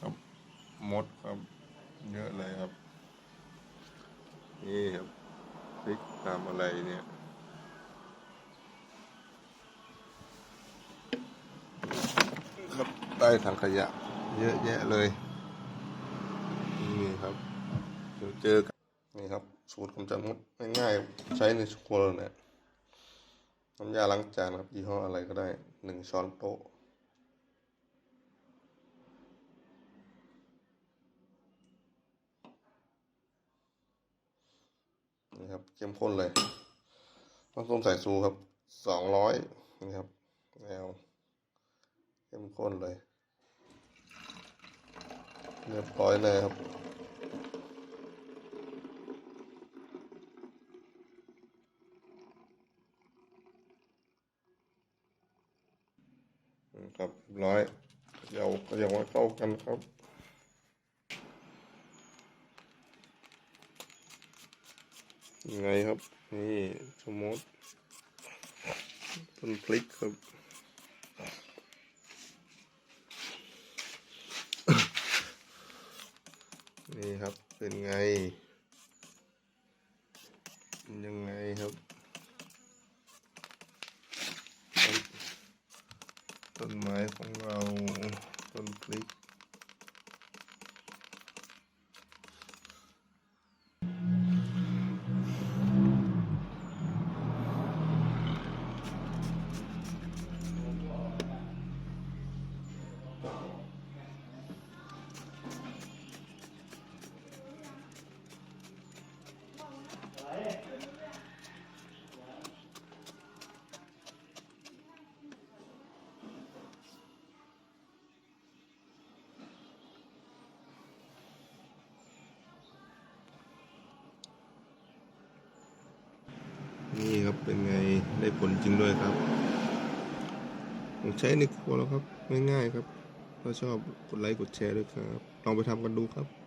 ครับมดครับ เยอะเลยครับ นี่ครับพริกตามอะไรเนี่ยครับใต้ถังขยะ เยอะแยะเลย นี่ครับเดี๋ยวเจอกันนี่ครับ สูตรกำจัดมดง่ายๆใช้ในครัวเรือนเนี่ยน้ำยาล้างจานครับยี่ห้ออะไรก็ได้หนึ่งช้อนโต๊ะ นี่ครับเข้มข้นเลยน้ำส้มสายซูครับสองร้อยนี่ครับแนวเข้มข้นเลย เรียบร้อยเลยครับครับเรียบร้อยเดี๋ยวเดี๋ยวมาเข้ากันครับ ยังไงครับ นี่สมมติต้นพลิกครับนี่ครับเป็นไงเป็นยังไงครับต้นต้นไม้ของเราต้นพลิก นี่ครับเป็นไงได้ผลจริงด้วยครับ ผมใช้ในครัวแล้วครับง่ายๆครับ ถ้าชอบกดไลค์กดแชร์ด้วยครับ ลองไปทำกันดูครับ